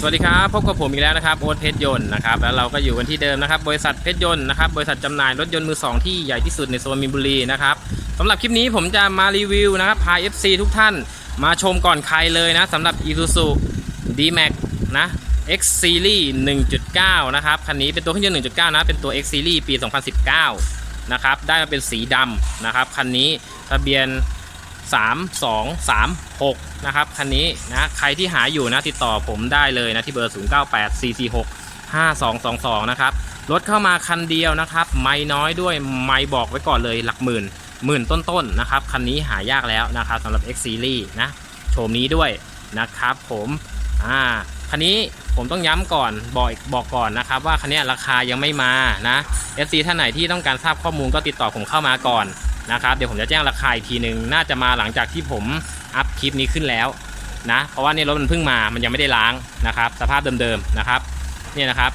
สวัสดีครับพบกับผมอีกแล้วนะครับโอ๊ตเพชรยนต์นะครับแล้วเราก็อยู่กันที่เดิมนะครับ บริษัทเพชรยนต์นะครับบริษัทจำหน่ายรถยนต์มือสองที่ใหญ่ที่สุดในโซนมินบุรีนะครับสำหรับคลิปนี้ผมจะมารีวิวนะครับพา FC ทุกท่านมาชมก่อนใครเลยนะสำหรับ Isuzu D-Max นะ X Series 1.9 นะครับคันนี้เป็นตัวเครื่องยนต์1.9 นะ เป็นตัว X Series ปี 2019 นะครับได้มาเป็นสีดำนะครับคันนี้ทะเบียน 3 2 3 6 นะครับคันนี้นะใครที่หาอยู่นะติดต่อผมได้เลยนะที่เบอร์ 0 9 8 4 4 6 5 2 2 2 นะครับรถเข้ามาคันเดียวนะครับ ไม่น้อยด้วยไม่บอกไว้ก่อนเลยหลักหมื่นหมื่นต้นๆนะครับคันนี้หายากแล้วนะครับสำหรับ X Series นะโฉมนี้ด้วยนะครับผมอ่าคันนี้ผมต้องย้ำก่อนบอกบอกก่อนนะครับว่าคันนี้ราคายังไม่มานะ FC ท่านไหนที่ต้องการทราบข้อมูลก็ติดต่อผมเข้ามาก่อน นะครับเดี๋ยวผมจะแจ้งราคาอีกทีหนึ่งน่าจะมาหลังจากที่ผมอัพคลิปนี้ขึ้นแล้วนะเพราะว่านี่รถมันเพิ่งมามันยังไม่ได้ล้างนะครับ สภาพเดิมๆนะครับเนี่ยนะครับ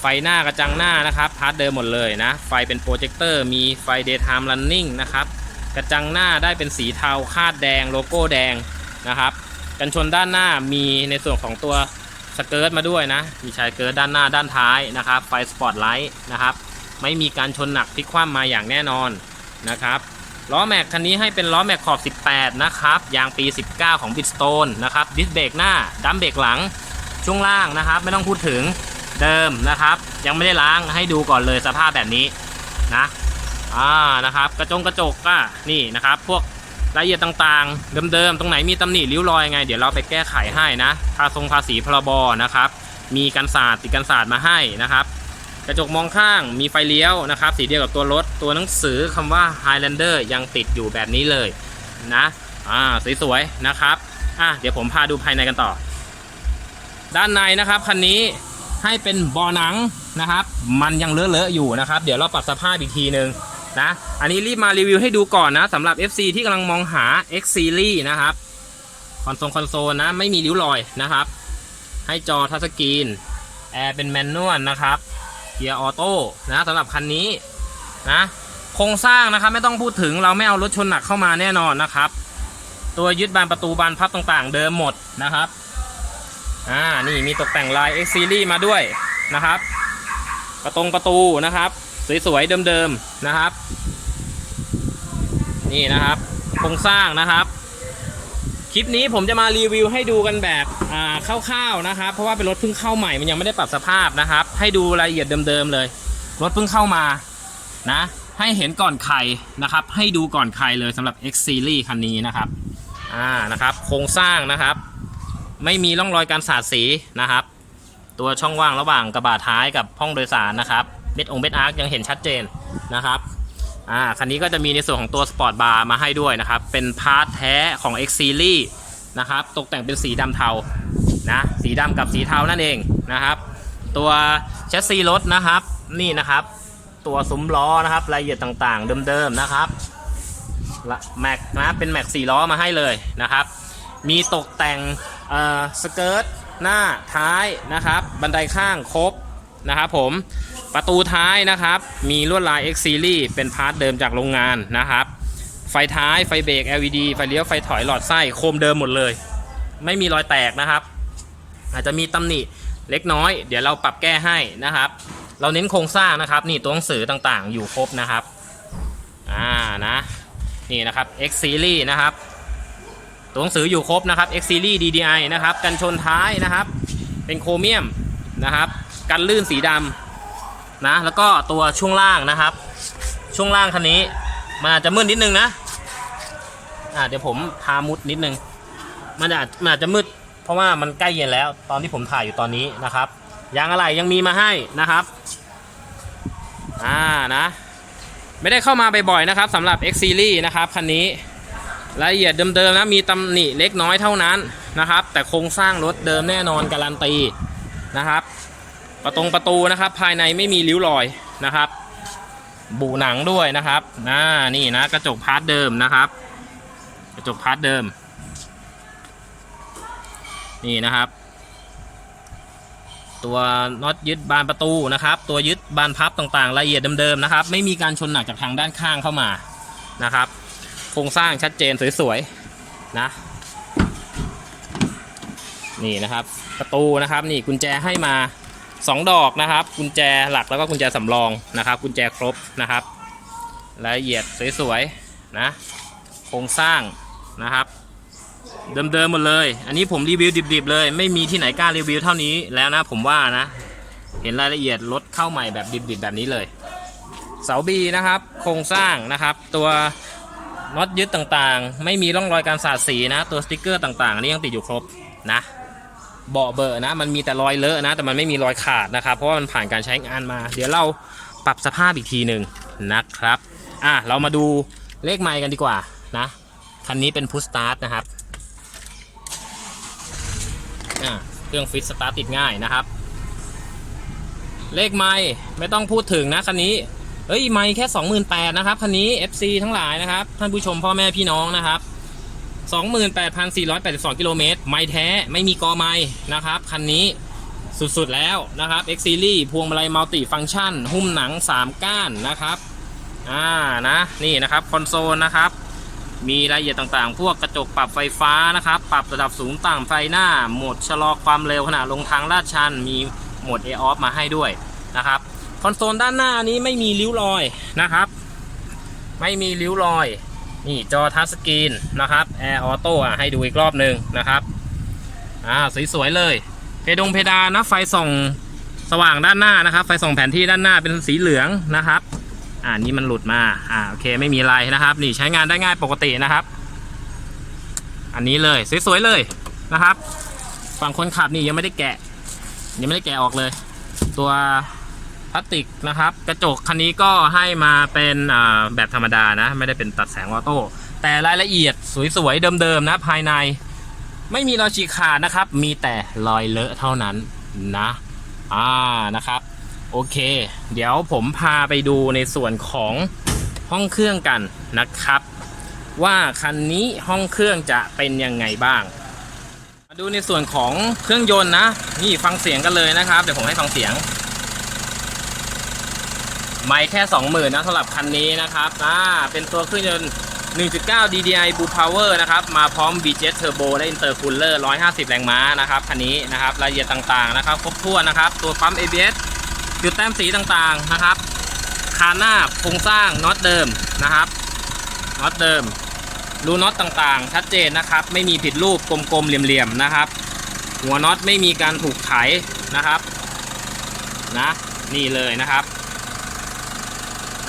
ไฟหน้ากระจังหน้านะครับพาร์ทเดิมหมดเลยนะ ไฟเป็นโปรเจคเตอร์มีไฟ daytime running นะครับกระจังหน้าได้เป็นสีเทาคาดแดงโลโก้แดงนะครับกันชนด้านหน้ามีในส่วนของตัวสเกิร์ตมาด้วยนะ มีชายเกิร์ตด้านหน้าด้านท้ายนะครับ ไฟสปอตไลท์นะครับ ไม่มีการชนหนักพลิกคว่ำมาอย่างแน่นอน นะครับล้อแม็กคันนี้ให้เป็นล้อแม็กขอบ 18 นะครับ ยางปี 19 ของบิ s สโตนนะครับดิสเบรกหน้าดัมเบรกหลังช่วงล่างนะครับ ไม่ต้องพูดถึงเดิมนะครับ ยังไม่ได้ล้างให้ดูก่อนเลยสภาพแบบนี้นะอ่านะครับ กระจงกระจกก็นี่นะครับ พวกรายละเอียดต่างๆ เดิมๆ ตรงไหนมีตำหนิริ้วรอยไง เดี๋ยวเราไปแก้ไขให้นะภาทรงภาษีพรบนะครับ มีกันศาสตร์ติดกันศาสตร์มาให้นะครับ ระจกมองข้างมีไฟเลี้ยวนะครับ สีเดียวกับตัวรถ ตัวหนังสือคำว่า Highlander ยังติดอยู่แบบนี้เลยนะอ่าสวยๆนะครับอะเดี๋ยวผมพาดูภายในกันต่อ ด้านในนะครับคันนี้ให้เป็นบอหนังนะครับ มันยังเลอะๆอยู่นะครับ เดี๋ยวเราปรับสภาพอีกทีหนึ่งนะ อันนี้รีบมารีวิวให้ดูก่อนนะสำหรับ FC ที่กำลังมองหา X Series นะครับ คอนโซลคอนโซลนะ ไม่มีริ้วรอยนะครับ ให้จอทัชสกรีน แอร์เป็นแมนนวลนะครับ กียร์ออโต้นะสำหรับคันนี้นะโครงสร้างนะครับไม่ต้องพูดถึงเราไม่เอารถชนหนักเข้ามาแน่นอนนะครับ ตัวยึดบานประตูบานพับต่างๆ เดิมหมดนะครับอ่านี่มีตกแต่งลาย X Series มาด้วยนะครับ ประตงประตูนะครับสวยๆเดิมๆนะครับ นี่นะครับ โครงสร้างนะครับ คลิปนี้ผมจะมารีวิวให้ดูกันแบบอ่าคร่าวๆนะครับ เพราะว่าเป็นรถเพิ่งเข้าใหม่มันยังไม่ได้ปรับสภาพนะครับ ให้ดูรายละเอียดเดิมๆเลย รถเพิ่งเข้ามานะให้เห็นก่อนใครนะครับ ให้ดูก่อนใครเลยสำหรับ X Series คันนี้นะครับอ่านะครับ โครงสร้างนะครับ ไม่มีร่องรอยการสาดสีนะครับ ตัวช่องว่างระหว่างกระบะท้ายกับห้องโดยสารนะครับเบ็ดองเบ็ดอาร์คยังเห็นชัดเจนนะครับ อ่าคันนี้ก็จะมีในส่วนของตัวสปอร์ตบาร์มาให้ด้วยนะครับ เป็นพาร์ทแท้ของ X Series นะครับตกแต่งเป็นสีดำเทานะสีดำกับสีเทานั่นเองนะครับ ตัวแชสซีรถนะครับนี่นะครับ ตัวซุ้มล้อนะครับรายละเอียดต่างๆ เดิมๆนะครับแม็กนะเป็นแม็กสี่ล้อมาให้เลยนะครับ มีตกแต่งสเกิร์ตหน้าท้ายนะครับ บันไดข้างครบนะครับผม ประตูท้ายนะครับ มีลวดลาย X Series เป็นพาร์ทเดิมจากโรงงานนะครับ ไฟท้ายไฟเบรก LED ไฟเลี้ยวไฟถอยหลอดไส้โคมเดิมหมดเลย ไม่มีรอยแตกนะครับ อาจจะมีตำหนิเล็กน้อย เดี๋ยวเราปรับแก้ให้นะครับ เราเน้นโครงสร้างนะครับ นี่ตัวหนังสือต่างๆ อยู่ครบนะครับอ่านะนี่นะครับ X Series นะครับตัวหนังสืออยู่ครบนะครับ X Series DDI นะครับ กันชนท้ายนะครับ เป็นโครเมียมนะครับ กันลื่นสีดำ นะแล้วก็ตัวช่วงล่างนะครับ ช่วงล่างคันนี้มันอาจจะมืดนิดนึงนะอ่าเดี๋ยวผมพามุดนิดนึงมันอาจมันอาจจะมืด เพราะว่ามันใกล้เย็นแล้ว ตอนที่ผมถ่ายอยู่ตอนนี้นะครับยางอะไรยังมีมาให้นะครับอ่านะ ไม่ได้เข้ามาบ่อยๆนะครับสำหรับ X Series นะครับคันนี้รายละเอียดเดิมๆนะมีตำหนิเล็กน้อยเท่านั้นนะครับ แต่โครงสร้างรถเดิมแน่นอนการันตีนะครับ ประตงประตูนะครับ ภายในไม่มีริ้วรอยนะครับบูหนังด้วยนะครับน,นี่นะกระจกพาร์ทเดิมนะครับ กระจกพาร์ทเดิม นี่นะครับ ตัวน็อตยึดบานประตูนะครับ ตัวยึดบานพับต่างๆละเอียดเดิมๆนะครับ ไม่มีการชนหนักจากทางด้านข้างเข้ามานะครับโครงสร้างชัดเจนสวยๆนะนี่นะครับ ประตูนะครับนี่กุญแจให้มา 2 ดอกนะครับ กุญแจหลักแล้วก็กุญแจสำรองนะครับ กุญแจครบนะครับรายละเอียดสวยๆนะโครงสร้างนะครับ เดิมๆหมดเลย อันนี้ผมรีวิวดิบๆเลย ไม่มีที่ไหนกล้ารีวิวเท่านี้แล้วนะผมว่านะ เห็นรายละเอียดรถเข้าใหม่แบบดิบๆแบบนี้เลยเสาบีนะครับ โครงสร้างนะครับ ตัวน็อตยึดต่างๆ ไม่มีร่องรอยการสาดสีนะ ตัวสติกเกอร์ต่างๆนนี้ยังติดอยู่ครบนะ เบาะเบอร์นะ มันมีแต่รอยเลอะนะ แต่มันไม่มีรอยขาดนะครับ เพราะว่ามันผ่านการใช้งานมา เดี๋ยวเราปรับสภาพอีกทีหนึ่งนะครับ อะ เรามาดูเลขไมล์กันดีกว่านะ คันนี้เป็นพุชสตาร์ทนะครับ อะ เครื่องฟิตสตาร์ทติดง่ายนะครับ เลขไมล์ไม่ต้องพูดถึงนะคันนี้เฮ้ย ไมล์แค่ 28,000นะครับ คันนี้ FC ทั้งหลายนะครับ ท่านผู้ชมพ่อแม่พี่น้องนะครับ 28,482 กิโลเมตร ไม่แท้ ไม่มีกอไม้นะครับ คันนี้สุดๆแล้วนะครับ X Series พวงมาลัยมัลติฟัง c t ชัน หุ้มหนัง 3 ก้านนะครับ อ่า นะ นี่นะครับ คอนโซลนะครับ มีรายละเอียดต่างๆ พวกกระจกปรับไฟฟ้านะครับ ปรับระดับสูงต่ำไฟหน้า โหมดชะลอความเร็วขณะลงทางลาดชัน มีโหมด A off มาให้ด้วยนะครับ คอนโซลด้านหน้านี้ไม่มีริ้วรอยนะครับ ไม่มีริ้วรอย นี่จอทัชสกรีนนะครับ Air Auto อะให้ดูอีกรอบหนึ่งนะครับอ่าสวยๆเลย เพดงเพดานนะไฟส่องสว่างด้านหน้านะครับ ไฟส่องแผนที่ด้านหน้าเป็นสีเหลืองนะครับอ่านี่มันหลุดมาอ่าโอเคไม่มีอะไรนะครับ นี่ใช้งานได้ง่ายปกตินะครับ อันนี้เลยสวยๆเลยนะครับ ฝั่งคนขับนี่ยังไม่ได้แกะ ยังไม่ได้แกะออกเลย ตัว พลาสติกนะครับ กระจกคันนี้ก็ให้มาเป็นแบบธรรมดานะ ไม่ได้เป็นตัดแสงออโต้แต่รายละเอียดสวยๆเดิมๆนะภายใน ไม่มีรอยฉีกขาดนะครับ มีแต่รอยเลอะเท่านั้นนะอ่านะครับ โอเค เดี๋ยวผมพาไปดูในส่วนของห้องเครื่องกันนะครับ ว่าคันนี้ห้องเครื่องจะเป็นยังไงบ้างมาดูในส่วนของเครื่องยนต์นะ นี่ฟังเสียงกันเลยนะครับ เดี๋ยวผมให้ฟังเสียง ไม่แค่ 20,000นะสำหรับคันนี้นะครับอ่าเป็นตัวเครื่องยนต์ 1.9 DDI Blue Power นะครับ มาพร้อม V-Jet Turbo และ Intercooler 150 แรงม้านะครับคันนี้นะครับรายละเอียดต่างๆนะครับ ครบถ้วนนะครับ ตัวปั๊ม ABS จุดแต้มสีต่างๆนะครับคานหน้าโครงสร้างน็อตเดิมนะครับน็อตเดิมรูน็อตต่างๆ ชัดเจนนะครับ ไม่มีผิดรูปกลมๆเหลี่ยมๆนะครับ หัวน็อตไม่มีการถูกไขนะครับนะนี่เลยนะครับ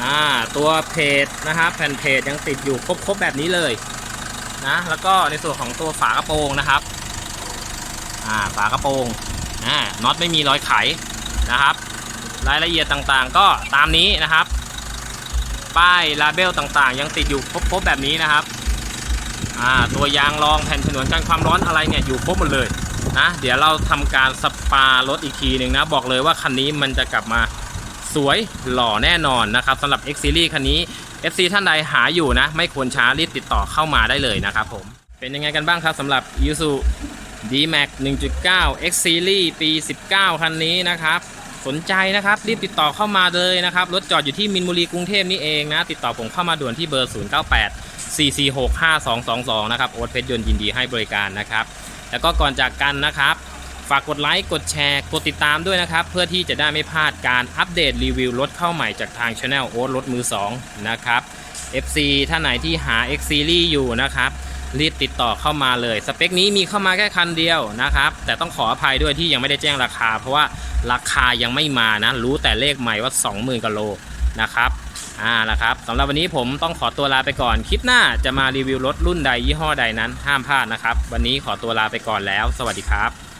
อ่าตัวเพจนะครับแผ่นเพจยังติดอยู่ครบๆแบบนี้เลยนะแล้วก็ในส่วนของตัวฝากระโปรงนะครับอ่าฝากระโปรงอ่าน็อตไม่มีรอยไขนะครับ รายละเอียดต่างๆ ก็ตามนี้นะครับ ป้ายลาเบลต่างๆ ยังติดอยู่ครบๆแบบนี้นะครับอ่าตัวยางรองแผ่นฉนวนกันความร้อนอะไรเนี่ยอยู่ครบหมดเลยนะเดี๋ยวเราทำการสปารถอีกทีหนึ่งนะบอกเลยว่าคันนี้มันจะกลับมา สวยหล่อแน่นอนนะครับสำหรับ X Series คันนี้ FC ท่านใดหาอยู่นะ ไม่ควรช้ารีบติดต่อเข้ามาได้เลยนะครับผม เป็นยังไงกันบ้างครับสำหรับ i s u D-Max 1.9 X Series ปี 19 คันนี้นะครับ สนใจนะครับ รีบติดต่อเข้ามาเลยนะครับ รถจอดอยู่ที่มินบุรีกรุงเทพนี่เองนะ ติดต่อผมเข้ามาด่วนที่เบอร์ 098 446 5222 นะครับ โอ๊ตเพชรยนต์ยินดีให้บริการนะครับ แล้วก็ก่อนจากกันนะครับ ฝากกดไลค์กดแชร์กดติดตามด้วยนะครับ เพื่อที่จะได้ไม่พลาดการอัปเดตรีวิวรถเข้าใหม่จากทางช anel โอ๊ตรถมือ 2 นะครับ FC ท่านไหนที่หา X Series อยู่นะครับรีบติดต่อเข้ามาเลย สเปคนี้มีเข้ามาแค่คันเดียวนะครับ แต่ต้องขออภัยด้วยที่ยังไม่ได้แจ้งราคา เพราะว่าราคายังไม่มานะ รู้แต่เลขใหม่ว่า 20,000กิโลนะครับอ่านะครับสำหรับวันนี้ผมต้องขอตัวลาไปก่อน คลิปหน้าจะมารีวิวรถรุ่นใดยี่ห้อใดนั้นห้ามพลาดนะครับ วันนี้ขอตัวลาไปก่อนแล้ว สวัสดีครับ